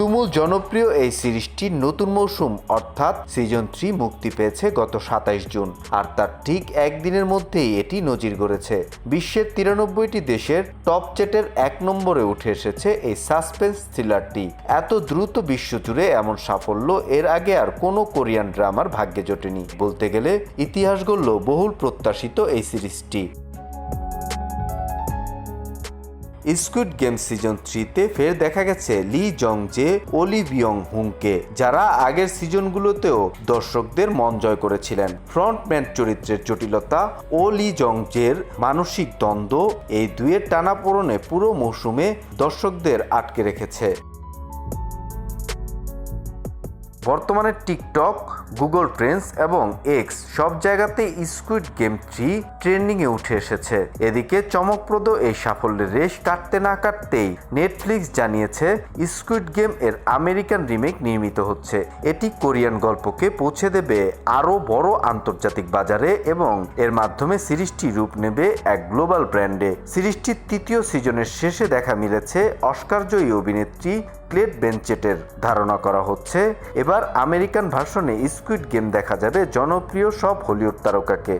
তুমুল জনপ্রিয় এই সিরিজটির নতুন মৌসুম, অর্থাৎ সিজন থ্রি মুক্তি পেয়েছে গত সাতাইশ জুন। আর তার ঠিক একদিনের মধ্যেই এটি নজির গড়েছে। বিশ্বের তিরানব্বইটি দেশের টপ চেটের এক নম্বরে উঠে এসেছে এই সাসপেন্স থ্রিলারটি। এত দ্রুত বিশ্বজুড়ে এমন সাফল্য এর আগে আর কোনো কোরিয়ান ড্রামার ভাগ্যে জোটেনি। বলতে গেলে ইতিহাস গড়ল বহুল প্রত্যাশিত এই সিরিজটি। স্কুইড গেম সিজন থ্রিতে ফের দেখা গেছে লি জং জে ওলিভিয়ং হুংকে যারা আগের সিজনগুলোতেও দর্শকদের মন জয় করেছিলেন। ফ্রন্টম্যান চরিত্রের জটিলতা ও লি জং জের মানসিক দ্বন্দ্ব এই দুয়ের টানাপোড়নে পুরো মৌসুমে দর্শকদের আটকে রেখেছে। বর্তমানে টিকটক, গুগল ট্রেন্ডস এবং এক্স সব জায়গাতে স্কুইড গেম থ্রি ট্রেন্ডিংয়ে উঠে এসেছে। এদিকে চমকপ্রদ এই সাফল্যের রেশ কাটতে না কাটতেই নেটফ্লিক্স জানিয়েছে, স্কুইড গেম এর আমেরিকান রিমেক নির্মিত হচ্ছে। এটি কোরিয়ান গল্পকে পৌঁছে দেবে আরও বড় আন্তর্জাতিক বাজারে এবং এর মাধ্যমে সিরিজটি রূপ নেবে এক গ্লোবাল ব্র্যান্ডে। সিরিজটির তৃতীয় সিজনের শেষে দেখা মিলেছে অস্কারজয়ী অভিনেত্রী ক্লেট বেঞ্চেটের ধারণা করা হচ্ছে, এবার আমেরিকান ভার্সনে স্কুইড গেম দেখা যাবে জনপ্রিয় সব হলিউড তারকাকে।